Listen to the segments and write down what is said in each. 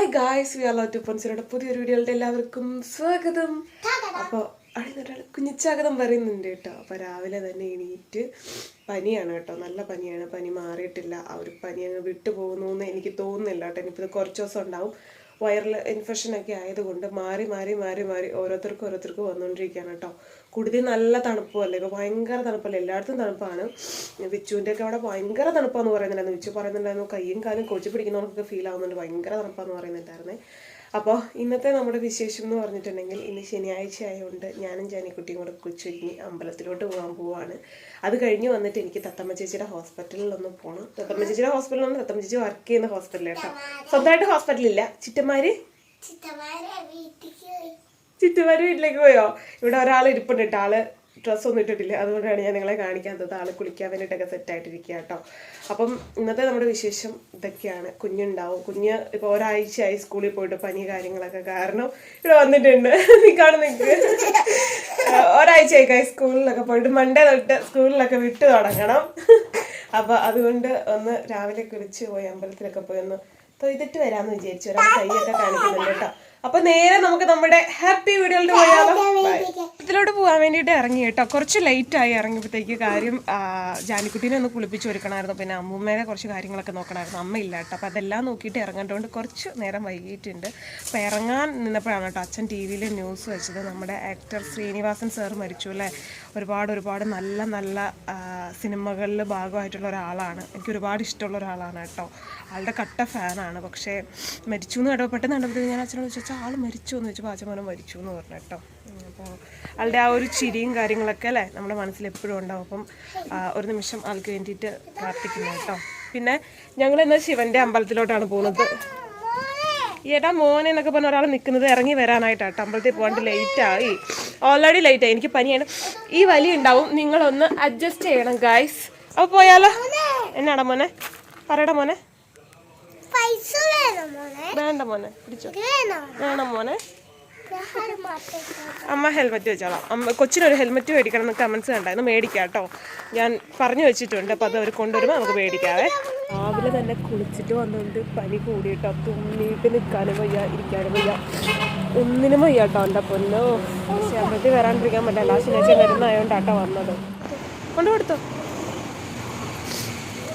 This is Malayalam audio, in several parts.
Hi guys we are to പൊൻസിലയുടെ പുതിയൊരു വീഡിയോയുടെ എല്ലാവർക്കും സ്വാഗതം. അപ്പോൾ ഒരാൾ കുഞ്ഞിച്ചാഗതം പറയുന്നുണ്ട് കേട്ടോ. അപ്പോൾ രാവിലെ തന്നെ എണീറ്റ് പനിയാണ് കേട്ടോ. നല്ല പനിയാണ്. പനി മാറിയിട്ടില്ല. ആ ഒരു പനി അങ്ങ് വിട്ടു പോകുന്നു എന്ന് എനിക്ക് തോന്നുന്നില്ല കേട്ടോ. ഇനിയിപ്പോൾ ഇത് കുറച്ച് ദിവസം ഉണ്ടാവും. വൈറൽ ഇൻഫെക്ഷനൊക്കെ ആയതുകൊണ്ട് മാറി മാറി മാറി മാറി ഓരോരുത്തർക്കും ഓരോരുത്തർക്കും വന്നുകൊണ്ടിരിക്കുകയാണ് കേട്ടോ. കൂടുതൽ നല്ല തണുപ്പല്ലേ? ഇപ്പോൾ ഭയങ്കര തണുപ്പല്ലേ? എല്ലായിടത്തും തണുപ്പാണ്. വിച്ചുവിന്റെ ഒക്കെ അവിടെ ഭയങ്കര തണുപ്പാന്ന് പറയുന്നുണ്ടായിരുന്നു. വിച്ചു പറയുന്നുണ്ടായിരുന്നു കയ്യും കാലും കൊച്ചു പിടിക്കുന്നവർക്കൊക്കെ ഫീൽ ആവുന്നുണ്ട്. ഭയങ്കര തണുപ്പാന്ന് പറയുന്നുണ്ടായിരുന്നേ. അപ്പോൾ ഇന്നത്തെ നമ്മുടെ വിശേഷം എന്ന് പറഞ്ഞിട്ടുണ്ടെങ്കിൽ ഇന്ന് ശനിയാഴ്ച ആയതുകൊണ്ട് ഞാനും ജാനിക്കുട്ടിയും കൂടെ കൊച്ചൊരുങ്ങി അമ്പലത്തിലോട്ട് പോകാൻ പോവാണ്. അത് കഴിഞ്ഞ് വന്നിട്ട് എനിക്ക് തത്തമ്മ ചേച്ചിയുടെ ഹോസ്പിറ്റലിൽ ഒന്ന് പോകണം തത്തമ്മ ചേച്ചിയുടെ ഹോസ്പിറ്റലാണ് തത്തമ്മ ചേച്ചി വർക്ക് ചെയ്യുന്ന ഹോസ്പിറ്റലിൽ കേട്ടോ. സ്വന്തമായിട്ട് ഹോസ്പിറ്റലില്ല. ചിറ്റന്മാര് ചുറ്റുമാര് വീട്ടിലേക്ക് പോയോ ഇവിടെ ഒരാൾ ഇരിപ്പുണ്ട് കേട്ടോ. ആൾ ഡ്രസ്സ് ഒന്നും ഇട്ടിട്ടില്ല. അതുകൊണ്ടാണ് ഞാൻ നിങ്ങളെ കാണിക്കാത്തത്. ആൾ കുളിക്കാൻ വേണ്ടിയിട്ടൊക്കെ സെറ്റ് ആയിട്ടിരിക്കുക കേട്ടോ അപ്പം ഇന്നത്തെ നമ്മുടെ വിശേഷം ഇതൊക്കെയാണ്. കുഞ്ഞുണ്ടാവും. കുഞ്ഞ് ഇപ്പോൾ ഒരാഴ്ചയായി സ്കൂളിൽ പോയിട്ട് പനി കാര്യങ്ങളൊക്കെ കാരണം ഇവിടെ വന്നിട്ടുണ്ട്. നീ കാണുന്നെങ്കിൽ ഒരാഴ്ചയായി കൈ സ്കൂളിലൊക്കെ പോയിട്ട് മൺഡേ തൊട്ട് സ്കൂളിലൊക്കെ വിട്ടു തുടങ്ങണം. അപ്പൊ അതുകൊണ്ട് ഒന്ന് രാവിലെ കുളിച്ച് പോയി അമ്പലത്തിലൊക്കെ പോയി ഒന്ന് തൊയ്തിട്ട് വരാമെന്ന് വിചാരിച്ചു. ഒരാൾ കൈയൊക്കെ കാണിക്കുന്നുണ്ട് കേട്ടോ അപ്പൊ നേരെ നമുക്ക് നമ്മുടെ ഹാപ്പി വീഡിയോയിലോട്ട് പോയാലോ. ഇതിലോട്ട് പോകാൻ വേണ്ടിയിട്ട് ഇറങ്ങി കേട്ടോ. കുറച്ച് ലേറ്റ് ആയി ഇറങ്ങിയപ്പോഴത്തേക്ക് കാര്യം ജാനിക്കുട്ടീനെ ഒന്ന് കുളിപ്പിച്ച് ഒരുക്കണമായിരുന്നു. പിന്നെ അമ്മൂമ്മേനെ കുറച്ച് കാര്യങ്ങളൊക്കെ നോക്കണമായിരുന്നു. അമ്മ ഇല്ല കേട്ടോ. അപ്പോൾ അതെല്ലാം നോക്കിയിട്ട് ഇറങ്ങേണ്ടതുകൊണ്ട് കുറച്ച് നേരം വൈകിയിട്ടുണ്ട്. അപ്പോൾ ഇറങ്ങാൻ നിന്നപ്പോഴാണ് കേട്ടോ അച്ഛൻ ടി വിയിൽ ന്യൂസ് വെച്ചത്. നമ്മുടെ ആക്ടർ ശ്രീനിവാസൻ സാർ മരിച്ചു അല്ലേ? ഒരുപാട് ഒരുപാട് നല്ല നല്ല സിനിമകളിൽ ഭാഗമായിട്ടുള്ള ഒരാളാണ്. എനിക്ക് ഒരുപാട് ഇഷ്ടമുള്ള ഒരാളാണ് കേട്ടോ. ആളുടെ കട്ട ഫാനാണ് പക്ഷേ മരിച്ചു എന്ന് കേട്ടോ പെട്ടെന്ന് കണ്ടപ്പോഴത്തേക്ക് ഞാൻ അച്ഛനോട് ചോദിച്ചാൽ ആൾ മരിച്ചു എന്ന് വെച്ചപ്പോൾ പാചകമാനം മരിച്ചു എന്ന് പറഞ്ഞു കേട്ടോ. അപ്പോൾ ആളുടെ ആ ഒരു ചിരിയും കാര്യങ്ങളൊക്കെ അല്ലേ നമ്മുടെ മനസ്സിൽ എപ്പോഴും ഉണ്ടാവും. അപ്പം ഒരു നിമിഷം ആൾക്ക് വേണ്ടിയിട്ട് പ്രാർത്ഥിക്കുന്നു കേട്ടോ. പിന്നെ ഞങ്ങൾ ഇന്ന് ശിവന്റെ അമ്പലത്തിലോട്ടാണ് പോകുന്നത് ഏട്ടാ മോനെ എന്നൊക്കെ പറഞ്ഞ ഒരാൾ നിൽക്കുന്നത് ഇറങ്ങി വരാനായിട്ടാട്ടോ അമ്പലത്തിൽ പോകാണ്ട് ലേറ്റ് ആയി. ഓൾറെഡി ലേറ്റ് ആയി. എനിക്ക് പനിയാണ്. ഈ വലി ഉണ്ടാവും. നിങ്ങളൊന്ന് അഡ്ജസ്റ്റ് ചെയ്യണം ഗായ്സ് അപ്പോൾ പോയാലോ? എന്നാടാ മോനെ? പറയടാ മോനെ. വേണ്ട മോനെ പിടിച്ചോ. വേണം? വേണം മോനെ. അമ്മ ഹെൽമെറ്റ് വെച്ചോളാം. അമ്മ കൊച്ചിനൊരു ഹെൽമെറ്റ് മേടിക്കണം എന്ന് കമൻസ് കണ്ടായിരുന്നു മേടിക്കാം കേട്ടോ. ഞാൻ പറഞ്ഞു വെച്ചിട്ടുണ്ട് അപ്പോൾ അത് അവർ കൊണ്ടുവരുമ്പോൾ നമുക്ക് മേടിക്കാവേ. രാവിലെ തന്നെ കുളിച്ചിട്ട് വന്നുകൊണ്ട് പനി കൂടിയിട്ടോ. തുമ്മിയിട്ട് നിൽക്കാനും വയ്യ ഇരിക്കാനും വയ്യ. ഒന്നിനും വയ്യ കേട്ടോ എന്റെ പൊന്നോ. ശമ്പളത്തിൽ വരാണ്ടിരിക്കാൻ പറ്റില്ല. എല്ലാ ശനിയാഴ്ച വരുന്നതായോണ്ടാട്ടോ വന്നത്. കൊണ്ടുകൊടുത്തോ.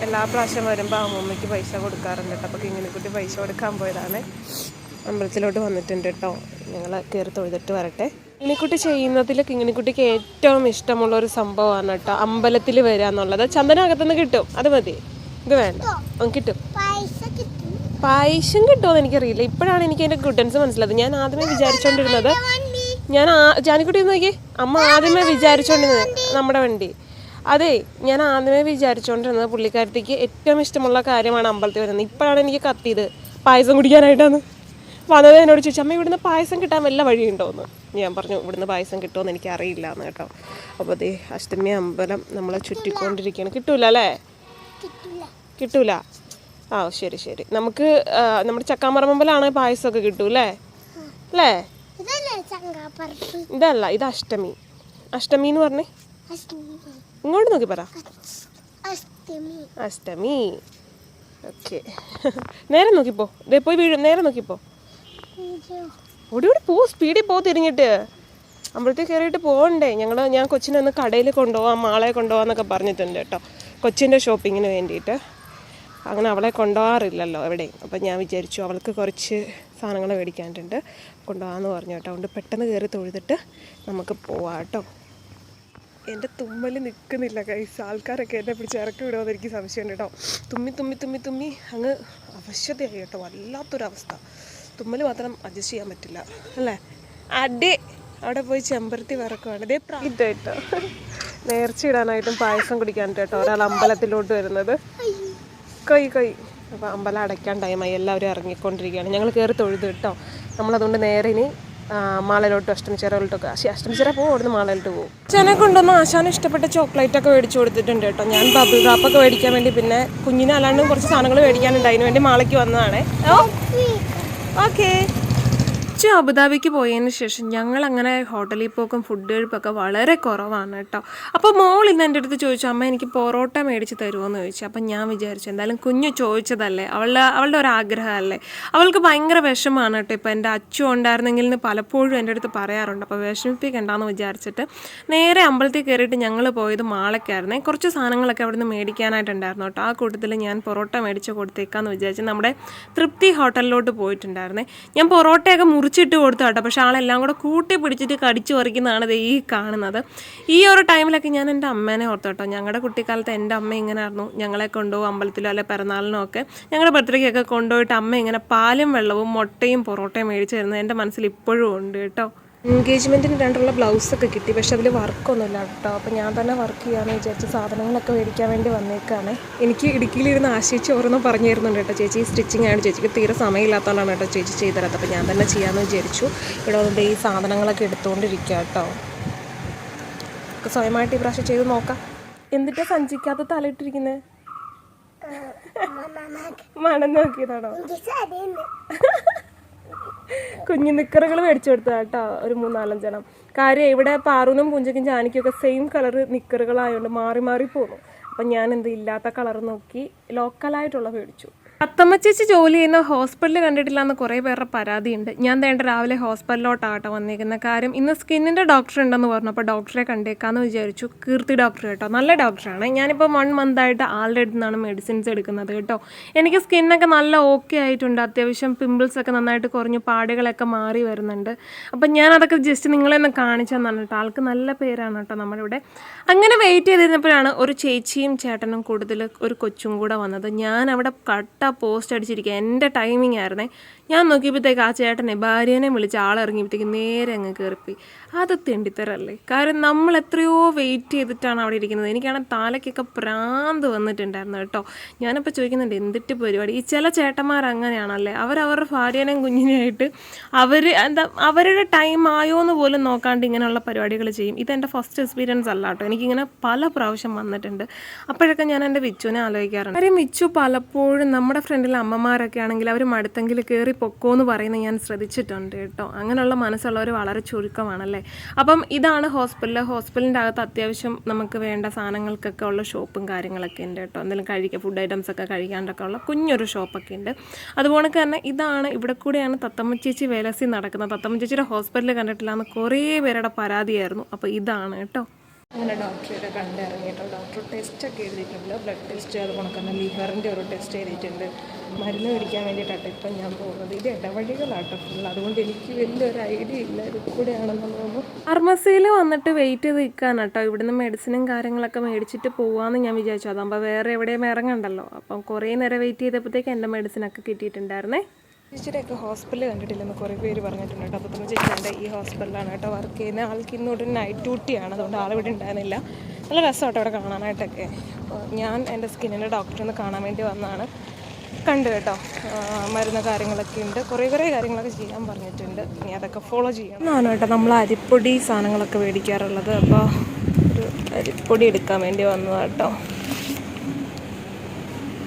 എല്ലാ പ്രാവശ്യം വരുമ്പോൾ അമ്മൂമ്മയ്ക്ക് പൈസ കൊടുക്കാറുണ്ട്. കേട്ടോ അപ്പോൾ കിങ്ങിണിക്കുട്ടി പൈസ കൊടുക്കാൻ പോയതാണ്. അമ്പലത്തിലോട്ട് വന്നിട്ടുണ്ട് കേട്ടോ ഞങ്ങൾ കയറി തൊഴുതിട്ട് വരട്ടെ. കിങ്ങിണിക്കുട്ടി ചെയ്യുന്നതിൽ കിങ്ങിനിക്കുട്ടിക്ക് ഏറ്റവും ഇഷ്ടമുള്ള ഒരു സംഭവമാണ് കേട്ടോ അമ്പലത്തിൽ വരിക എന്നുള്ളത്. ചന്ദനകത്തുനിന്ന് കിട്ടും. അത് മതി. ഇത് വേണ്ട. കിട്ടും. പായസം കിട്ടുമോ എനിക്കറിയില്ല. ഇപ്പോഴാണ് എനിക്ക് അതിന്റെ ഗുഡൻസ് മനസ്സിലായത്. ഞാൻ ആദ്യമേ വിചാരിച്ചുകൊണ്ടിരുന്നത് വണ്ടി. ഞാൻ ജാനിക്കുട്ടി നോക്കി അമ്മ ആദ്യമേ വിചാരിച്ചോണ്ടിരുന്നത് നമ്മുടെ വണ്ടി. അതെ ഞാൻ ആദ്യമേ വിചാരിച്ചുകൊണ്ടിരുന്നത് പുള്ളിക്കാരത്തേക്ക് ഏറ്റവും ഇഷ്ടമുള്ള കാര്യമാണ് അമ്പലത്തിൽ വരുന്നത്. ഇപ്പോഴാണ് എനിക്ക് കത്തിയത്. പായസം കുടിക്കാനായിട്ടാണ്. വന്നത് എന്നോട് ചോദിച്ചു അമ്മ ഇവിടുന്ന് പായസം കിട്ടാൻ വല്ല വഴിയുണ്ടോ? എന്ന്. ഞാൻ പറഞ്ഞു ഇവിടുന്ന് പായസം കിട്ടുമെന്ന് എനിക്ക് അറിയില്ല എന്ന് കേട്ടോ. അപ്പോൾ അതേ അഷ്ടമി അമ്പലം നമ്മളെ ചുറ്റിക്കൊണ്ടിരിക്കുകയാണ്. കിട്ടൂല അല്ലേ? കിട്ടൂല. ആ ശരി ശരി. നമുക്ക് നമ്മുടെ ചക്കാമറമ്പലാണ് പായസമൊക്കെ കിട്ടൂ അല്ലേ? അല്ലേ? ഇതല്ല ഇത് അഷ്ടമി. അഷ്ടമി എന്ന് പറഞ്ഞേ? ഇങ്ങോട്ട് നോക്കി പറ. അഷ്ടമി. ഓക്കെ. നേരെ നോക്കിപ്പോ ദേ പോയി വീഴും. നേരെ നോക്കിപ്പോ ഓടി ഓടി പോ. സ്പീഡിൽ പോ തിരിഞ്ഞിട്ട്. അമ്പലത്തിൽ കയറിയിട്ട് പോകണ്ടേ? ഞങ്ങൾ ഞാൻ കൊച്ചിനെ ഒന്ന് കടയിൽ കൊണ്ടുപോകാം മാളെ കൊണ്ടുപോകാന്നൊക്കെ പറഞ്ഞിട്ടുണ്ട് കേട്ടോ. കൊച്ചിന്റെ ഷോപ്പിങ്ങിന് വേണ്ടിയിട്ട്. അങ്ങനെ അവളെ കൊണ്ടുപോകാറില്ലല്ലോ എവിടെയും. അപ്പം ഞാൻ വിചാരിച്ചു അവൾക്ക് കുറച്ച് സാധനങ്ങൾ മേടിക്കാനുണ്ട്. കൊണ്ടുപോകാമെന്ന് പറഞ്ഞു കേട്ടോ. അതുകൊണ്ട് പെട്ടെന്ന് കയറി തൊഴുതിട്ട് നമുക്ക് പോവാം കേട്ടോ. എന്റെ തുമ്മൽ നിൽക്കുന്നില്ല കൈസ് ആൾക്കാരൊക്കെ എന്നെ പിടിച്ച് ഇറക്കി വിടുമെന്ന് എനിക്ക് സംശയമുണ്ട് കേട്ടോ. തുമ്മി തുമ്മി തുമ്മി തുമ്മി അങ്ങ് അവശതയായി കേട്ടോ. വല്ലാത്തൊരവസ്ഥ. തുമ്മൽ മാത്രം അഡ്ജസ്റ്റ് ചെയ്യാൻ പറ്റില്ല അല്ലേ? അടി. അവിടെ പോയി ചെമ്പരത്തി വിറക്കുവാണ്. ഇതേ പ്രായത്തായിട്ടോ നേർച്ചയിടാനായിട്ടും പായസം കുടിക്കാനായിട്ട് കേട്ടോ ഒരാൾ അമ്പലത്തിലോട്ട് വരുന്നത്. കൈ കൈ. അപ്പോൾ അമ്പലം അടയ്ക്കാൻ ടൈമായി എല്ലാവരും ഇറങ്ങിക്കൊണ്ടിരിക്കുകയാണ്. ഞങ്ങൾ കയറി തൊഴുത് കേട്ടോ. നമ്മളതുകൊണ്ട് നേരെ ഇനി മാളയിലോട്ടും അഷ്ടമിച്ചിറയിലോട്ടൊക്കെ അഷ്ടമിച്ചിറ പോകും അവിടുന്ന് മാളയിലോട്ട് പോകും ചെനെ കൊണ്ടുവന്ന് ആശാന് ഇഷ്ടപ്പെട്ട ചോക്ലേറ്റ് ഒക്കെ മേടിച്ചു കൊടുത്തിട്ടുണ്ട് കേട്ടോ. ഞാൻ ബബിൾ റാപ്പൊക്കെ മേടിക്കാൻ വേണ്ടി പിന്നെ കുഞ്ഞിനെ അല്ലാണ്ടും കുറച്ച് സാധനങ്ങൾ മേടിക്കാനുണ്ട്. അതിന് വേണ്ടി മാളയ്ക്ക് വന്നതാണ്. ഓക്കെ അച്ചു അബുദാബിക്ക് പോയതിന് ശേഷം ഞങ്ങൾ അങ്ങനെ ഹോട്ടലിൽ പോക്കും ഫുഡ് കഴിപ്പൊക്കെ വളരെ കുറവാണ് കേട്ടോ. അപ്പോൾ മോൾ ഇന്ന് എന്റെ അടുത്ത് ചോദിച്ചു അമ്മ എനിക്ക് പൊറോട്ട മേടിച്ച് തരുമോ എന്ന് ചോദിച്ചു. അപ്പം ഞാൻ വിചാരിച്ചു എന്തായാലും കുഞ്ഞു ചോദിച്ചതല്ലേ അവളുടെ അവളുടെ ഒരു ആഗ്രഹമല്ലേ. അവൾക്ക് ഭയങ്കര വിഷമമാണ് കേട്ടോ. ഇപ്പോൾ എന്റെ അച്ചു ഉണ്ടായിരുന്നെങ്കിൽ എന്ന് പലപ്പോഴും എന്റെ അടുത്ത് പറയാറുണ്ട്. അപ്പോൾ വിഷമിപ്പിക്കണ്ടെന്ന് വിചാരിച്ചിട്ട് നേരെ അമ്പലത്തിൽ കയറിയിട്ട് ഞങ്ങൾ പോയത് മാളയ്ക്കായിരുന്നേ കുറച്ച് സാധനങ്ങളൊക്കെ അവിടെ നിന്ന് മേടിക്കാനായിട്ടുണ്ടായിരുന്നു കേട്ടോ. ആ കൂട്ടത്തിൽ ഞാൻ പൊറോട്ട മേടിച്ച് കൊടുത്തേക്കാന്ന് വിചാരിച്ച് നമ്മുടെ തൃപ്തി ഹോട്ടലിലോട്ട് പോയിട്ടുണ്ടായിരുന്നേ. ഞാൻ പൊറോട്ടയൊക്കെ മുറിച്ചിട്ട് കൊടുത്തു കേട്ടോ. പക്ഷെ ആളെല്ലാം കൂടെ കൂട്ടി പിടിച്ചിട്ട് കടിച്ചു പറിക്കുന്നതാണ് ഈ കാണുന്നത്. ഈ ഒരു ടൈമിലൊക്കെ ഞാൻ എന്റെ അമ്മേനെ ഓർത്തു കേട്ടോ. ഞങ്ങളുടെ കുട്ടിക്കാലത്ത് എന്റെ അമ്മ ഇങ്ങനെ ആയിരുന്നു ഞങ്ങളെ കൊണ്ടുപോകും അമ്പലത്തിലോ അല്ലെ പിറന്നാളിനോ ഒക്കെ ഞങ്ങളുടെ ബർത്ത്ഡേക്കൊക്കെ കൊണ്ടുപോയിട്ട് അമ്മ ഇങ്ങനെ പാലും വെള്ളവും മുട്ടയും പൊറോട്ടയും മേടിച്ചു തരുന്നത് എന്റെ മനസ്സിൽ ഇപ്പോഴും ഉണ്ട് കേട്ടോ. എൻഗേജ്മെന്റിന് രണ്ടുള്ള ബ്ലൗസൊക്കെ കിട്ടി. പക്ഷെ അതിൽ വർക്കൊന്നുമില്ല കേട്ടോ. അപ്പോൾ ഞാൻ തന്നെ വർക്ക് ചെയ്യാമെന്ന് വിചാരിച്ച് സാധനങ്ങളൊക്കെ മേടിക്കാൻ വേണ്ടി വന്നേക്കാണ്. എനിക്ക് ഇടുക്കിയിലിരുന്ന് ആശയിച്ച് ഓരോന്നും പറഞ്ഞു തരുന്നുണ്ട് കേട്ടോ ചേച്ചി. സ്റ്റിച്ചിങ് ആണ് ചേച്ചിക്ക് തീരെ സമയമില്ലാത്തതാണ് കേട്ടോ ചേച്ചി ചെയ്തു തരാത്തത് അപ്പോൾ ഞാൻ തന്നെ ചെയ്യാമെന്ന് വിചാരിച്ചു. ഇവിടെ വന്നിട്ട് ഈ സാധനങ്ങളൊക്കെ എടുത്തുകൊണ്ടിരിക്കുക കേട്ടോ. ഒക്കെ സ്വയമായിട്ട് ഈ പ്രാവശ്യം ചെയ്ത് നോക്കാം. എന്നിട്ടാ സഞ്ചിക്കാത്ത തലയിട്ടിരിക്കുന്നത് മണം നോക്കിയതാണോ? കുഞ്ഞു നിക്കറുകൾ മേടിച്ചു കൊടുത്തതാ കേട്ടോ ഒരു മൂന്നാലഞ്ചെണ്ണം കാര്യം ഇവിടെ പാറുനും പൂഞ്ചക്കും ജാനിക്കൊക്കെ സെയിം കളർ നിക്കറുകളായതുകൊണ്ട് മാറി മാറി പോകുന്നു. അപ്പം ഞാൻ എന്ത് ഇല്ലാത്ത കളർ നോക്കി ലോക്കലായിട്ടുള്ള മേടിച്ചു. അത്തമ്മ ചേച്ചി ജോലി ചെയ്യുന്ന ഹോസ്പിറ്റലിൽ കണ്ടിട്ടില്ല എന്ന് കുറേ പേരുടെ പരാതിയുണ്ട്. ഞാൻ വേണ്ട രാവിലെ ഹോസ്പിറ്റലിലോട്ടാട്ടോ വന്നിരിക്കുന്ന കാര്യം ഇന്ന് സ്കിന്നിന്റെ ഡോക്ടർ ഉണ്ടെന്ന് പറഞ്ഞു. അപ്പോൾ ഡോക്ടറെ കണ്ടേക്കാന്ന് വിചാരിച്ചു. കീർത്തി ഡോക്ടർ കേട്ടോ. നല്ല ഡോക്ടറാണ്. ഞാനിപ്പോൾ വൺ മന്ത് ആയിട്ട് ആളുടെ അടുത്ത് നിന്നാണ് മെഡിസിൻസ് എടുക്കുന്നത് കേട്ടോ. എനിക്ക് സ്കിന്നൊക്കെ നല്ല ഓക്കെ ആയിട്ടുണ്ട്. അത്യാവശ്യം പിമ്പിൾസ് ഒക്കെ നന്നായിട്ട് കുറഞ്ഞു പാടുകളൊക്കെ മാറി വരുന്നുണ്ട്. അപ്പം ഞാൻ അതൊക്കെ ജസ്റ്റ് നിങ്ങളെ ഒന്ന് കാണിച്ചു കേട്ടോ. ആൾക്ക് നല്ല പേരാണ് കേട്ടോ നമ്മുടെ ഇവിടെ അങ്ങനെ വെയിറ്റ് ചെയ്തിരുന്നപ്പോഴാണ് ഒരു ചേച്ചിയും ചേട്ടനും കൂടുതൽ ഒരു കൊച്ചും കൂടെ വന്നത്. ഞാൻ അവിടെ കട്ട പോസ്റ്റ് അടിച്ചിരിക്കുക എന്റെ ടൈമിംഗ് ആയിരുന്നേ. ഞാൻ നോക്കിയപ്പോഴത്തേക്ക് ആ ചേട്ടനെ ഭാര്യേനെ വിളിച്ച് ആളിറങ്ങിയപ്പോഴത്തേക്ക് നേരെ അങ്ങ് കയറിപ്പോയി അത് തെണ്ടിത്തരല്ലേ? കാരണം നമ്മൾ എത്രയോ വെയിറ്റ് ചെയ്തിട്ടാണ് അവിടെ ഇരിക്കുന്നത്. എനിക്കാണെങ്കിൽ തലയ്ക്കൊക്കെ പ്രാന്ത് വന്നിട്ടുണ്ടായിരുന്നു കേട്ടോ. ഞാനിപ്പോൾ ചോദിക്കുന്നുണ്ട് എന്തിട്ട് പരിപാടി? ഈ ചില ചേട്ടന്മാർ അങ്ങനെയാണല്ലേ? അവർ അവരുടെ ഭാര്യേനെയും കുഞ്ഞിനെയായിട്ട് അവർ എന്താ അവരുടെ ടൈം ആയോ എന്ന് പോലും നോക്കാണ്ട് ഇങ്ങനെയുള്ള പരിപാടികൾ ചെയ്യും. ഇതെന്റെ ഫസ്റ്റ് എക്സ്പീരിയൻസ് അല്ല കേട്ടോ. എനിക്കിങ്ങനെ പല പ്രാവശ്യം വന്നിട്ടുണ്ട്. അപ്പോഴൊക്കെ ഞാൻ എന്റെ വിച്ചുവിനെ ആലോചിക്കാറുണ്ട്. കാര്യം മിച്ചു പലപ്പോഴും നമ്മുടെ ഫ്രണ്ടിലെ അമ്മമാരൊക്കെ ആണെങ്കിൽ അവർ മടുത്തെങ്കിൽ കയറി പൊക്കോ എന്ന് പറയുന്നത് ഞാൻ ശ്രദ്ധിച്ചിട്ടുണ്ട് കേട്ടോ. അങ്ങനെയുള്ള മനസ്സുള്ളവർ വളരെ ചുരുക്കമാണല്ലേ? അപ്പം ഇതാണ് ഹോസ്പിറ്റൽ ഹോസ്പിറ്റലിന്റെ അകത്ത് അത്യാവശ്യം നമുക്ക് വേണ്ട സാധനങ്ങൾക്കൊക്കെ ഉള്ള ഷോപ്പും കാര്യങ്ങളൊക്കെ ഉണ്ട് കേട്ടോ. എന്തെങ്കിലും കഴിക്കുക ഫുഡ് ഐറ്റംസ് ഒക്കെ കഴിക്കാണ്ടൊക്കെ ഉള്ള കുഞ്ഞൊരു ഷോപ്പൊക്കെ ഉണ്ട്. അതുപോലെ തന്നെ ഇതാണ് ഇവിടെ കൂടെയാണ് തത്തമ്മ ചേച്ചി വേലസി നടക്കുന്നത്. തത്തമ്മ ചേച്ചിയുടെ ഹോസ്പിറ്റലിൽ കണ്ടിട്ടില്ല എന്ന് കുറേ പേരുടെ പരാതിയായിരുന്നു. അപ്പോൾ ഇതാണ് കേട്ടോ. അങ്ങനെ ഡോക്ടറെ കണ്ടിറങ്ങിയിട്ടോ ഡോക്ടർ ടെസ്റ്റൊക്കെ എഴുതിയിട്ടുണ്ട്. ബ്ലഡ് ടെസ്റ്റ് അതുപോലെ തന്നെ ലിവറിന്റെ ഒരു ടെസ്റ്റ് എഴുതിയിട്ടുണ്ട്. മരുന്ന് മേടിക്കാൻ വേണ്ടിയിട്ടാണ് ഇപ്പം ഞാൻ പോകുന്നത്. ഇത് ഇടവഴികളാട്ടോ ഫുൾ അതുകൊണ്ട് എനിക്ക് വലിയൊരു ഐഡിയ ഇല്ല ഇത് കൂടെയാണെന്ന് തോന്നുന്നു ഫാർമസിയിൽ വന്നിട്ട് വെയിറ്റ് ചെയ്ത് നിൽക്കാനാട്ടോ. ഇവിടുന്ന് മെഡിസിനും കാര്യങ്ങളൊക്കെ മേടിച്ചിട്ട് പോകാമെന്ന് ഞാൻ വിചാരിച്ചു. അതാകുമ്പോൾ വേറെ എവിടെയും ഇറങ്ങണ്ടല്ലോ. അപ്പം കുറേ നേരം വെയിറ്റ് ചെയ്തപ്പോഴത്തേക്ക് എന്റെ മെഡിസിനൊക്കെ കിട്ടിയിട്ടുണ്ടായിരുന്നേ. ചേച്ചിയുടെയൊക്കെ ഹോസ്പിറ്റൽ കണ്ടിട്ടില്ലെന്ന് കുറേ പേര് പറഞ്ഞിട്ടുണ്ട് കേട്ടോ. അപ്പോൾ തന്നെ ചേച്ചി എന്റെ ഈ ഹോസ്പിറ്റലാണ് കേട്ടോ വർക്ക് ചെയ്യുന്ന ആൾക്ക് ഇന്നോട്ട് നൈറ്റ് ഡ്യൂട്ടിയാണ് അതുകൊണ്ട് ആളിവിടെ ഉണ്ടായിരുന്നില്ല. നല്ല രസമാട്ടോ അവിടെ കാണാനായിട്ടൊക്കെ. അപ്പോൾ ഞാൻ എന്റെ സ്കിന്നിന്റെ ഡോക്ടറെ ഒന്ന് കാണാൻ വേണ്ടി വന്നതാണ്. കണ്ടു കേട്ടോ. മരുന്ന് കാര്യങ്ങളൊക്കെ ഉണ്ട്. കുറേ കുറേ കാര്യങ്ങളൊക്കെ ചെയ്യാൻ പറഞ്ഞിട്ടുണ്ട്. ഇനി അതൊക്കെ ഫോളോ ചെയ്യാം എന്നാണ് കേട്ടോ നമ്മൾ അരിപ്പൊടി സാധനങ്ങളൊക്കെ മേടിക്കാറുള്ളത്. അപ്പോൾ ഒരു അരിപ്പൊടി എടുക്കാൻ വേണ്ടി വന്നതാണ് കേട്ടോ.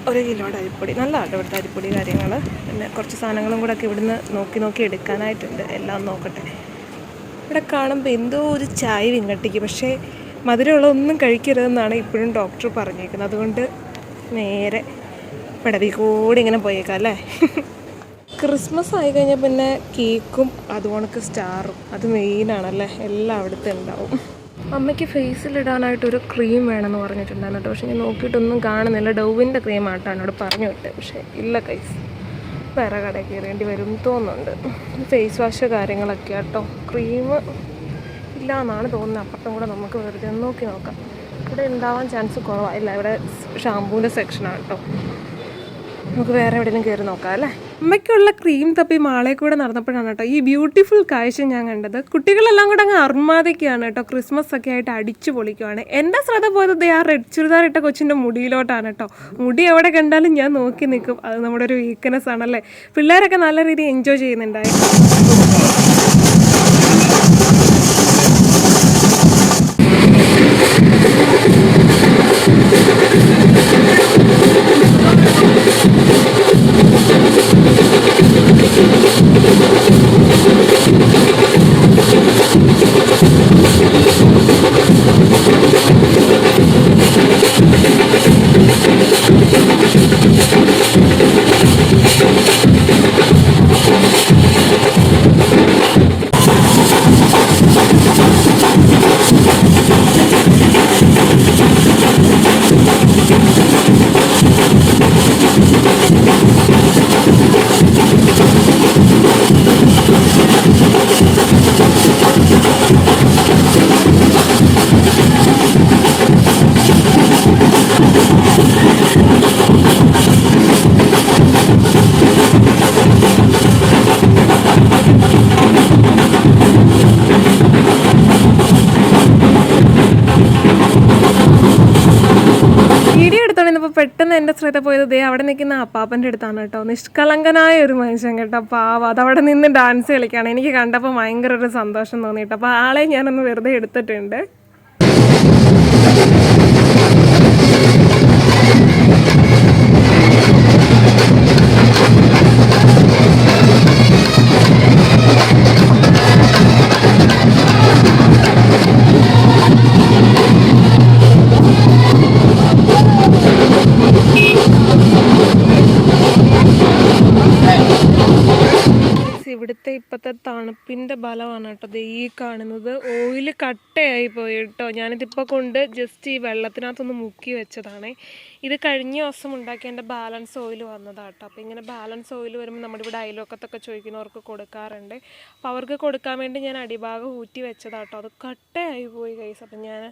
ഒരു കിലോയുടെ അരിപ്പൊടി. നല്ല കേട്ടോ ഇവിടുത്തെ അരിപ്പൊടി കാര്യങ്ങൾ പിന്നെ കുറച്ച് സാധനങ്ങളും കൂടെ ഒക്കെ ഇവിടുന്ന് നോക്കി നോക്കി എടുക്കാനായിട്ടുണ്ട്. എല്ലാം നോക്കട്ടെ. ഇവിടെ കാണുമ്പോൾ എന്തോ ഒരു ചായ വിങ്ങട്ടിക്ക്. പക്ഷേ മധുരമുള്ള ഒന്നും കഴിക്കരുതെന്നാണ് ഇപ്പോഴും ഡോക്ടർ പറഞ്ഞേക്കുന്നത്. അതുകൊണ്ട് നേരെ പടവി കൂടി ഇങ്ങനെ പോയേക്കാം അല്ലേ? ക്രിസ്മസ് ആയി കഴിഞ്ഞാൽ പിന്നെ കേക്കും അതുകൊണ്ടൊക്കെ സ്റ്റാറും. അത് മെയിനാണല്ലേ എല്ലാം അവിടുത്തെ ഉണ്ടാവും. അമ്മയ്ക്ക് ഫേസിലിടാനായിട്ട് ഒരു ക്രീം വേണമെന്ന് പറഞ്ഞിട്ടുണ്ടായിരുന്നു കേട്ടോ. പക്ഷെ ഞാൻ നോക്കിയിട്ടൊന്നും കാണുന്നില്ല. ഡൗവിന്റെ ക്രീം ആട്ടാണ് എന്നോട് പറഞ്ഞു വിട്ടത്. പക്ഷേ ഇല്ല കൈസ് വേറെ കടയിൽ കയറേണ്ടി വരും തോന്നുന്നുണ്ട്. ഫേസ് വാഷ് കാര്യങ്ങളൊക്കെ ആട്ടോ. ക്രീം ഇല്ല എന്നാണ് തോന്നുന്നത്. അപ്പുറത്തും കൂടെ നമുക്ക് വെറുതെ നോക്കി നോക്കാം. ഇവിടെ ഉണ്ടാവാൻ ചാൻസ് കുറവായില്ല ഇവിടെ ഷാമ്പൂവിന്റെ സെക്ഷനാണ് കേട്ടോ. നമുക്ക് വേറെ എവിടെയെങ്കിലും കയറി നോക്കാം അല്ലേ? അമ്മയ്ക്കുള്ള ക്രീം തപ്പി മാളെ കൂടെ നടന്നപ്പോഴാണ് കേട്ടോ ഈ ബ്യൂട്ടിഫുൾ കാഴ്ച ഞാൻ കണ്ടത്. കുട്ടികളെല്ലാം കൂടെ അങ്ങ് അർമാദിക്കുകയാണ് കേട്ടോ. ക്രിസ്മസ് ഒക്കെ ആയിട്ട് അടിച്ചു പൊളിക്കുവാണ്. എന്റെ ശ്രദ്ധ പോയത്? ദേ ആ റെഡ് ചുരിദാർ ഇട്ട കൊച്ചിന്റെ മുടിയിലോട്ടാണ് കേട്ടോ. മുടി എവിടെ കണ്ടാലും ഞാൻ നോക്കി നിൽക്കും. അത് നമ്മുടെ ഒരു വീക്ക്നെസ് ആണല്ലേ? പിള്ളേരൊക്കെ നല്ല രീതിയിൽ എൻജോയ് ചെയ്യുന്നുണ്ടായിരുന്നു. എടുത്തോണ്ടിരുന്നപ്പോൾ പെട്ടെന്ന് എന്റെ ശ്രദ്ധ പോയത് ദേ അവിടെ നിൽക്കുന്ന അപ്പാപ്പന്റെ അടുത്താണ് കേട്ടോ. നിഷ്കളങ്കനായ ഒരു മനുഷ്യൻ കേട്ടോ. പാവ അതവിടെ നിന്ന് ഡാൻസ് കളിക്കുകയാണ്. എനിക്ക് കണ്ടപ്പോൾ ഭയങ്കര ഒരു സന്തോഷം തോന്നിയിട്ട് അപ്പോൾ ആളെ ഞാനൊന്ന് വെറുതെ എടുത്തിട്ടുണ്ട്. തണുപ്പിന്റെ ബലമാണ് കേട്ടോ. ദേ ഈ കാണുന്നത് ഓയിൽ കട്ടയായി പോയി കേട്ടോ. ഞാനിതിപ്പോൾ കൊണ്ട് ജസ്റ്റ് ഈ വെള്ളത്തിനകത്തൊന്ന് മുക്കി വെച്ചതാണേ. ഇത് കഴിഞ്ഞ ദിവസം ഉണ്ടാക്കിയ എന്റെ ബാലൻസ് ഓയിൽ വന്നതാണ് കേട്ടോ. അപ്പോൾ ഇങ്ങനെ ബാലൻസ് ഓയിൽ വരുമ്പോൾ നമ്മുടെ ഇവിടെ അയൽവക്കത്തൊക്കെ ചോദിക്കുന്നവർക്ക് കൊടുക്കാറുണ്ട്. അപ്പോൾ അവർക്ക് കൊടുക്കാൻ വേണ്ടി ഞാൻ അടിഭാഗം ഊറ്റി വെച്ചതാണ് കേട്ടോ. അത് കട്ടയായി പോയി കൈസ് അപ്പം ഞാൻ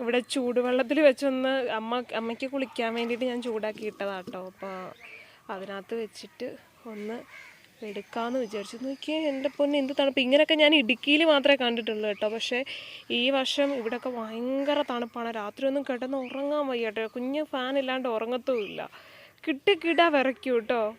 ഇവിടെ ചൂടുവെള്ളത്തിൽ വെച്ചൊന്ന് അമ്മ അമ്മയ്ക്ക് കുളിക്കാൻ വേണ്ടിയിട്ട് ഞാൻ ചൂടാക്കി ഇട്ടതാട്ടോ അപ്പോൾ അതിനകത്ത് വെച്ചിട്ട് ഒന്ന് എടുക്കാമെന്ന് വിചാരിച്ചു. നോക്കിയാൽ എന്റെ പൊന്നെ എന്ത് തണുപ്പ്. ഇങ്ങനെയൊക്കെ ഞാൻ ഇടുക്കിയിൽ മാത്രമേ കണ്ടിട്ടുള്ളൂ കേട്ടോ. പക്ഷേ ഈ വർഷം ഇവിടെയൊക്കെ ഭയങ്കര തണുപ്പാണ്. രാത്രി ഒന്നും കിടന്ന് ഉറങ്ങാൻ വയ്യ കേട്ടോ. കുഞ്ഞ് ഫാൻ ഇല്ലാണ്ട് ഉറങ്ങത്തുമില്ല. കിട്ടി കിടാ വിറയ്ക്കും കേട്ടോ.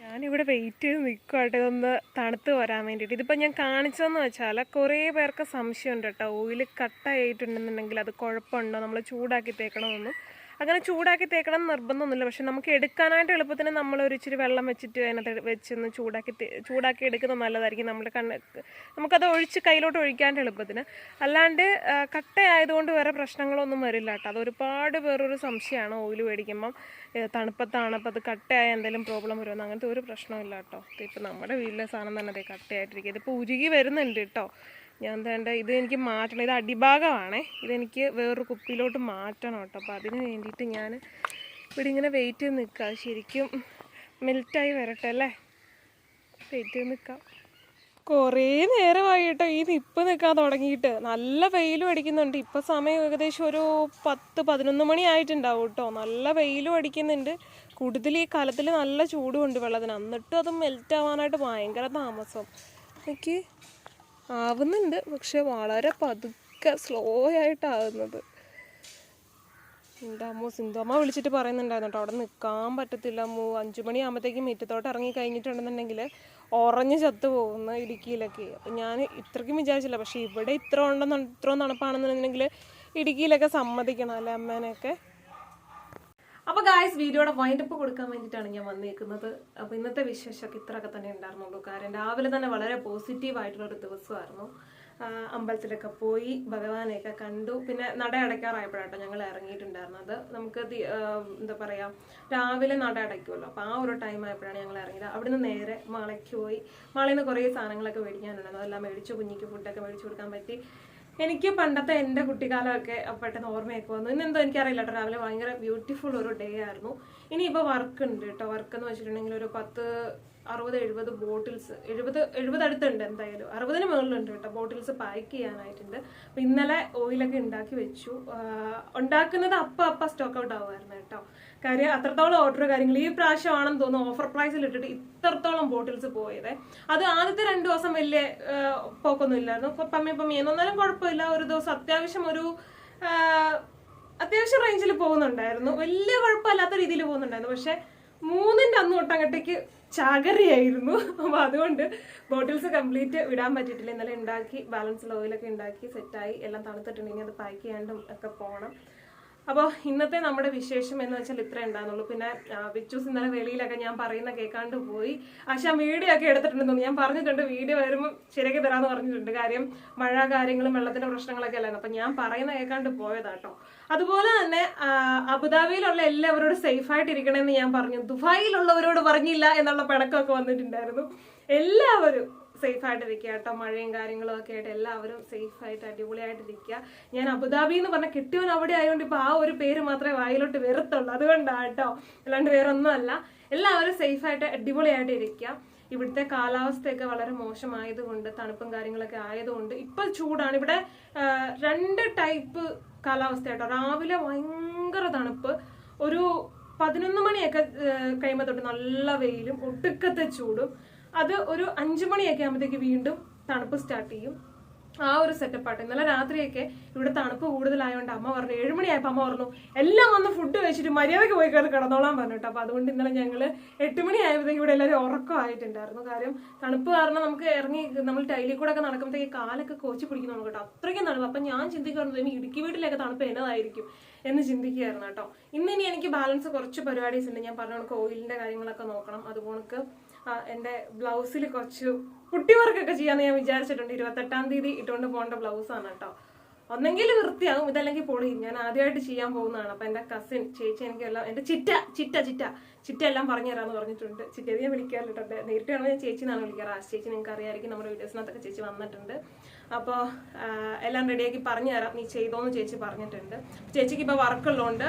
ഞാനിവിടെ വെയിറ്റ് ചെയ്ത് നിൽക്കുവാട്ടെ ഒന്ന് തണുത്ത് വരാൻ വേണ്ടിയിട്ട്. ഇതിപ്പോൾ ഞാൻ കാണിച്ചതെന്ന് വെച്ചാൽ കുറേ പേർക്ക് സംശയമുണ്ട് കേട്ടോ. ഓയിൽ കട്ടായിട്ടുണ്ടെന്നുണ്ടെങ്കിൽ അത് കുഴപ്പമുണ്ടോ? നമ്മൾ ചൂടാക്കി തേക്കണമെന്നും. അങ്ങനെ ചൂടാക്കി തേക്കണം നിർബന്ധമൊന്നുമില്ല. പക്ഷെ നമുക്ക് എടുക്കാനായിട്ട് എളുപ്പത്തിന് നമ്മൾ ഒരു ഇച്ചിരി വെള്ളം വെച്ചിട്ട് അതിനകത്ത് വെച്ചൊന്ന് ചൂടാക്കി ചൂടാക്കി എടുക്കുന്നത് നല്ലതായിരിക്കും. നമ്മുടെ കണ്ണ് നമുക്കത് ഒഴിച്ച് കയ്യിലോട്ട് ഒഴിക്കാണ്ട് എളുപ്പത്തിന്. അല്ലാണ്ട് കട്ടയായതുകൊണ്ട് വേറെ പ്രശ്നങ്ങളൊന്നും വരില്ല കേട്ടോ. അതൊരുപാട് പേരൊരു സംശയമാണ് ഓയിൽ മേടിക്കുമ്പം. തണുപ്പത്താണ് അപ്പോൾ അത് കട്ടയായ എന്തെങ്കിലും പ്രോബ്ലം വരുമെന്ന് അങ്ങനത്തെ ഒരു പ്രശ്നമില്ല കേട്ടോ. ഇപ്പം നമ്മുടെ വീട്ടിലെ സാധനം തന്നെ അതെ കട്ടയായിട്ടിരിക്കുക ഇതിപ്പോൾ ഉരുകി വരുന്നുണ്ട് കേട്ടോ. ഞാൻ വേണ്ട ഇത് എനിക്ക് മാറ്റണം. ഇത് അടിഭാഗമാണേ. ഇതെനിക്ക് വേറൊരു കുപ്പിയിലോട്ട് മാറ്റണം കേട്ടോ. അപ്പോൾ അതിന് വേണ്ടിയിട്ട് ഞാൻ ഇവിടെ ഇങ്ങനെ വെയിറ്റ് ചെയ്ത് നിൽക്കുക ശരിക്കും മെൽറ്റായി വരട്ടെ അല്ലേ? വെയിറ്റ് ചെയ്ത് നിൽക്കാം കുറേ നേരമായി കേട്ടോ ഈ നിപ്പ് നിൽക്കാൻ തുടങ്ങിയിട്ട്. നല്ല വെയിലും അടിക്കുന്നുണ്ട്. ഇപ്പം സമയം ഏകദേശം ഒരു പത്ത് പതിനൊന്ന് മണി ആയിട്ടുണ്ടാവും കേട്ടോ. നല്ല വെയിലും അടിക്കുന്നുണ്ട്. കൂടുതൽ ഈ കാലത്തിൽ നല്ല ചൂടുമുണ്ട് വെള്ളത്തിന്. എന്നിട്ടും അത് മെൽറ്റ് ആവാനായിട്ട് ഭയങ്കര താമസം. എനിക്ക് ആവുന്നുണ്ട്. പക്ഷെ വളരെ പതുക്കെ സ്ലോ ആയിട്ടാവുന്നത്. അമ്മ സിന്ധുമ്മ വിളിച്ചിട്ട് പറയുന്നുണ്ടായിരുന്നു കേട്ടോ അവിടെ നിൽക്കാൻ പറ്റത്തില്ല അമ്മൂ. അഞ്ചു മണിയാകുമ്പോഴത്തേക്കും മുറ്റത്തോട്ട് ഇറങ്ങി കഴിഞ്ഞിട്ടുണ്ടെന്നുണ്ടെങ്കിൽ ഉറഞ്ഞ് ചത്തു പോകുന്ന ഇടുക്കിയിലൊക്കെ. അപ്പം ഞാൻ ഇത്രയ്ക്കും വിചാരിച്ചില്ല. പക്ഷേ ഇവിടെ ഇത്ര ഉണ്ടെന്ന് ഇത്ര തണുപ്പാണെന്നുണ്ടെങ്കിൽ ഇടുക്കിയിലൊക്കെ സമ്മതിക്കണം അല്ലേ അമ്മേനെയൊക്കെ? അപ്പോൾ ഗായ്സ് വീഡിയോയുടെ വൈൻഡപ്പ് കൊടുക്കാൻ വേണ്ടിയിട്ടാണ് ഞാൻ വന്നേക്കുന്നത്. അപ്പോൾ ഇന്നത്തെ വിശേഷമൊക്കെ ഇത്രയൊക്കെ തന്നെ ഉണ്ടായിരുന്നുള്ളൂ. കാരണം രാവിലെ തന്നെ വളരെ പോസിറ്റീവ് ആയിട്ടുള്ള ഒരു ദിവസമായിരുന്നു. അമ്പലത്തിലൊക്കെ പോയി ഭഗവാനെയൊക്കെ കണ്ടു. പിന്നെ നട അടയ്ക്കാറായപ്പോഴാട്ടോ ഞങ്ങൾ ഇറങ്ങിയിട്ടുണ്ടായിരുന്നത്. നമുക്ക് എന്താ പറയുക രാവിലെ നട അടയ്ക്കുമല്ലോ. അപ്പോൾ ആ ഒരു ടൈം ആയപ്പോഴാണ് ഞങ്ങൾ ഇറങ്ങിയത്. അവിടുന്ന് നേരെ മാളയ്ക്ക് പോയി. മാളയിൽ നിന്ന് കുറേ സാധനങ്ങളൊക്കെ മേടിക്കാനുണ്ടായിരുന്നു. അതെല്ലാം മേടിച്ചു കുഞ്ഞിക്ക് ഫുഡൊക്കെ മേടിച്ചു കൊടുക്കാൻ പറ്റി. എനിക്ക് പണ്ടത്തെ എന്റെ കുട്ടിക്കാലമൊക്കെ പെട്ടെന്ന് ഓർമ്മയൊക്കെ വന്നു. ഇന്നെന്തോ എനിക്കറിയില്ല കേട്ടോ. രാവിലെ ഭയങ്കര ബ്യൂട്ടിഫുൾ ഒരു ഡേ ആയിരുന്നു. ഇനിയിപ്പോൾ വർക്ക് ഉണ്ട് കേട്ടോ. വർക്ക് എന്ന് വെച്ചിട്ടുണ്ടെങ്കിൽ ഒരു പത്ത് അറുപത് എഴുപത് ബോട്ടിൽസ് എഴുപത് എഴുപത് അടുത്തുണ്ട് എന്തായാലും. അറുപതിന് മുകളിലുണ്ട് കേട്ടോ. ബോട്ടിൽസ് പാക്ക് ചെയ്യാനായിട്ടുണ്ട്. അപ്പം ഇന്നലെ ഓയിലൊക്കെ ഉണ്ടാക്കി വെച്ചു. ഉണ്ടാക്കുന്നത് അപ്പം അപ്പം സ്റ്റോക്ക് ഔട്ട് ആവുമായിരുന്നു കേട്ടോ. കാര്യം അത്രത്തോളം ഓർഡർ കാര്യങ്ങൾ ഈ പ്രാവശ്യമാണെന്ന് തോന്നുന്നു ഓഫർ പ്രൈസിൽ ഇട്ടിട്ട് ഇത്രത്തോളം ബോട്ടിൽസ് പോയത്. അത് ആദ്യത്തെ രണ്ട് ദിവസം വലിയ പോക്കൊന്നും ഇല്ലായിരുന്നു. പമ്മി പമ്മി എന്നൊന്നാലും കുഴപ്പമില്ല. ഒരു ദിവസം അത്യാവശ്യം ഒരു അത്യാവശ്യം റേഞ്ചിൽ പോകുന്നുണ്ടായിരുന്നു. വലിയ കുഴപ്പമില്ലാത്ത രീതിയിൽ പോകുന്നുണ്ടായിരുന്നു. പക്ഷെ മൂന്നിന്റെ അന്ന് തൊട്ട് അങ്ങോട്ടേക്ക് അപ്പൊ അതുകൊണ്ട് ബോട്ടിൽസ് കംപ്ലീറ്റ് വിടാൻ പറ്റിയിട്ടില്ല. ഇന്നലെ ഉണ്ടാക്കി ബാലൻസ് ഓയിലൊക്കെ ഉണ്ടാക്കി സെറ്റായി എല്ലാം തണുത്തിട്ടുണ്ട്. ഇനി അത് പാക്ക് ചെയ്യാണ്ടും ഒക്കെ പോകണം അപ്പോൾ ഇന്നത്തെ നമ്മുടെ വിശേഷം എന്ന് വെച്ചാൽ ഇത്ര ഉണ്ടാകുന്നുള്ളൂ പിന്നെ വിച്ചൂസ് ഇന്നലെ വെളിയിലൊക്കെ ഞാൻ പറയുന്ന കേൾക്കാണ്ട് പോയി. ആശാ വീഡിയോ ഒക്കെ എടുത്തിട്ടുണ്ടെന്ന്. ഞാൻ പറഞ്ഞിട്ടുണ്ട് വീഡിയോ വരുമ്പോൾ ശരിയാക്കി തരാമെന്ന് പറഞ്ഞിട്ടുണ്ട്. കാര്യം മഴ കാര്യങ്ങളും വെള്ളത്തിന്റെ പ്രശ്നങ്ങളൊക്കെ അല്ലായിരുന്നു. അപ്പം ഞാൻ പറയുന്ന കേൾക്കാണ്ട് പോയതാട്ടോ. അതുപോലെ തന്നെ അബുദാബിയിലുള്ള എല്ലാവരോടും സേഫ് ആയിട്ട് ഇരിക്കണമെന്ന് ഞാൻ പറഞ്ഞു. ദുബായിലുള്ളവരോട് പറഞ്ഞില്ല എന്നുള്ള പിണക്കമൊക്കെ വന്നിട്ടുണ്ടായിരുന്നു. എല്ലാവരും സേഫ് ആയിട്ടിരിക്കുക കേട്ടോ മഴയും കാര്യങ്ങളും ഒക്കെ ആയിട്ട് എല്ലാവരും സേഫ് ആയിട്ട് അടിപൊളിയായിട്ട് ഇരിക്കുക ഞാൻ അബുദാബി എന്ന് പറഞ്ഞ കിട്ടിയവൻ അവിടെ ആയതുകൊണ്ട് ഇപ്പൊ ആ ഒരു പേര് മാത്രമേ വായിലോട്ട് വരത്തുള്ളൂ. അതുകൊണ്ടാണ് കേട്ടോ അല്ലാണ്ട് വേറൊന്നും അല്ല എല്ലാവരും സേഫ് ആയിട്ട് അടിപൊളിയായിട്ട് ഇരിക്കുക ഇവിടുത്തെ കാലാവസ്ഥയൊക്കെ വളരെ മോശമായതുകൊണ്ട് തണുപ്പും കാര്യങ്ങളൊക്കെ ആയതുകൊണ്ട് ഇപ്പൊ ചൂടാണ്. ഇവിടെ രണ്ട് ടൈപ്പ് കാലാവസ്ഥ കേട്ടോ രാവിലെ ഭയങ്കര തണുപ്പ്. ഒരു പതിനൊന്ന് മണിയൊക്കെ കഴിയുമ്പോൾ തൊട്ട് നല്ല വെയിലും ഒടുക്കത്തെ ചൂടും. അത് ഒരു അഞ്ചു മണിയൊക്കെ ആകുമ്പോഴത്തേക്ക് വീണ്ടും തണുപ്പ് സ്റ്റാർട്ട് ചെയ്യും. ആ ഒരു സെറ്റപ്പാട്ട് ഇന്നലെ രാത്രിയൊക്കെ ഇവിടെ തണുപ്പ് കൂടുതലായതുകൊണ്ട് അമ്മ പറഞ്ഞു ഏഴുമണിയായപ്പോൾ അമ്മ പറഞ്ഞു എല്ലാം വന്ന് ഫുഡ് കഴിച്ചിട്ട് മര്യാദയ്ക്ക് പോയി കയറി കിടന്നോളാൻ പറഞ്ഞു കേട്ടോ. അപ്പോൾ അതുകൊണ്ട് ഇന്നലെ ഞങ്ങൾ എട്ട് മണി ആയപ്പോഴത്തേക്ക് ഇവിടെ എല്ലാവരും ഉറക്കമായിട്ടുണ്ടായിരുന്നു കാര്യം തണുപ്പ് കാരണം നമുക്ക് ഇറങ്ങി നമ്മൾ ടൈലിൽ കൂടെ ഒക്കെ നടക്കുമ്പോഴത്തേക്ക് കാലൊക്കെ കോച്ചി പിടിക്കുന്നു കേട്ടോ. അത്രയ്ക്കും തണുപ്പ്. അപ്പം ഞാൻ ചിന്തിക്കുന്നത് ഇനി ഇടുക്കി വീട്ടിലൊക്കെ തണുപ്പ് എന്നതായിരിക്കും എന്ന് ചിന്തിക്കുകയായിരുന്നു കേട്ടോ. ഇന്നിനി ഇനി എനിക്ക് ബാലൻസ് കുറച്ച് പരിപാടീസ് ഉണ്ട്. ഞാൻ പറഞ്ഞ കണക്ക് ഓയിലിന്റെ കാര്യങ്ങളൊക്കെ നോക്കണം. അതുപോലെ എന്റെ ബ്ലൗസിൽ കുറച്ച് കുട്ടി വർക്കൊക്കെ ചെയ്യാന്ന് ഞാൻ വിചാരിച്ചിട്ടുണ്ട്. ഇരുപത്തെട്ടാം തീയതി ഇട്ടുകൊണ്ട് പോകേണ്ട ബ്ലൗസാണ് കേട്ടോ. ഒന്നെങ്കിൽ വൃത്തിയാകും ഇതല്ലെങ്കിൽ പൊളിയും. ഞാൻ ആദ്യമായിട്ട് ചെയ്യാൻ പോകുന്നതാണ്. അപ്പൊ എന്റെ കസിൻ ചേച്ചി എനിക്ക് എല്ലാം എന്റെ ചിറ്റ ചിറ്റ ചിറ്റ ചിറ്റ എല്ലാം പറഞ്ഞു തരാമെന്ന് പറഞ്ഞിട്ടുണ്ട്. ചിറ്റ ഞാൻ വിളിക്കാറിട്ടുണ്ട് നേരിട്ട് ഞാൻ ചേച്ചി എന്നാണ് വിളിക്കാറ്. ആ ചേച്ചി നിങ്ങൾക്ക് അറിയാമായിരിക്കും നമ്മുടെ വീഡിയോസിനകത്തൊക്കെ ചേച്ചി വന്നിട്ടുണ്ട്. അപ്പോൾ എല്ലാം റെഡിയാക്കി പറഞ്ഞു തരാം നീ ചെയ്തോന്ന് ചേച്ചി പറഞ്ഞിട്ടുണ്ട്. ചേച്ചിക്ക് ഇപ്പോൾ വർക്കുള്ളതുകൊണ്ട്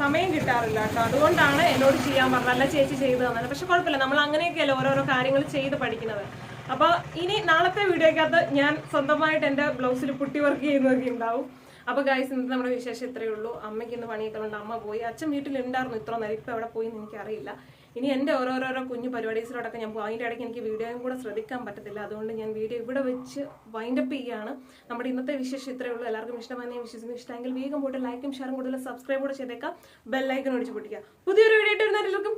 സമയം കിട്ടാറില്ല കേട്ടോ. അതുകൊണ്ടാണ് എന്നോട് ചെയ്യാൻ പറഞ്ഞത്. അല്ല ചേച്ചി ചെയ്ത് തന്നെ പക്ഷെ കുഴപ്പമില്ല. നമ്മൾ അങ്ങനെയൊക്കെയല്ലേ ഓരോരോ കാര്യങ്ങൾ ചെയ്ത് പഠിക്കുന്നത്. അപ്പോൾ ഇനി നാളത്തെ വീഡിയോക്കകത്ത് ഞാൻ സ്വന്തമായിട്ട് എന്റെ ബ്ലൗസിൽ പുട്ടി വർക്ക് ചെയ്യുന്നതൊക്കെ ഉണ്ടാവും. അപ്പോൾ ഗായ്സ് ഇന്നത്തെ നമ്മുടെ വിശേഷം ഇത്രയേ ഉള്ളൂ. അമ്മയ്ക്ക് ഇന്ന് പണിയൊക്കെ ഉണ്ട് അമ്മ പോയി. അച്ഛൻ വീട്ടിലുണ്ടായിരുന്നു ഇത്ര നേരം. ഇപ്പോൾ എവിടെ പോയി എന്ന് എനിക്കറിയില്ല. ഇനി എന്റെ ഓരോരോരോ കുഞ്ഞു പരിപാടീസിലോടൊക്കെ ഞാൻ പോകും അതിന്റെ ഇടയ്ക്ക് എനിക്ക് വീഡിയോയും കൂടെ ശ്രദ്ധിക്കാൻ പറ്റത്തില്ല. അതുകൊണ്ട് ഞാൻ വീഡിയോ ഇവിടെ വെച്ച് വൈൻഡപ്പ് ചെയ്യുകയാണ്. നമ്മുടെ ഇന്നത്തെ വിശേഷം ഇത്രയേ ഉള്ളൂ. എല്ലാവർക്കും ഇഷ്ടമായി വിശ്വസിക്കുന്നു. ഇഷ്ടമെങ്കിൽ വേഗം പോയിട്ട് ലൈക്കും ഷെയറും കൂടുതൽ സബ്സ്ക്രൈബ് കൂടെ ചെയ്തേക്കാം. ബെല്ലൈക്കൻ ഒടിച്ച് പൊട്ടിക്കുക. പുതിയൊരു വീഡിയോ ആയിട്ട് വരുന്നവരെല്ലാവർക്കും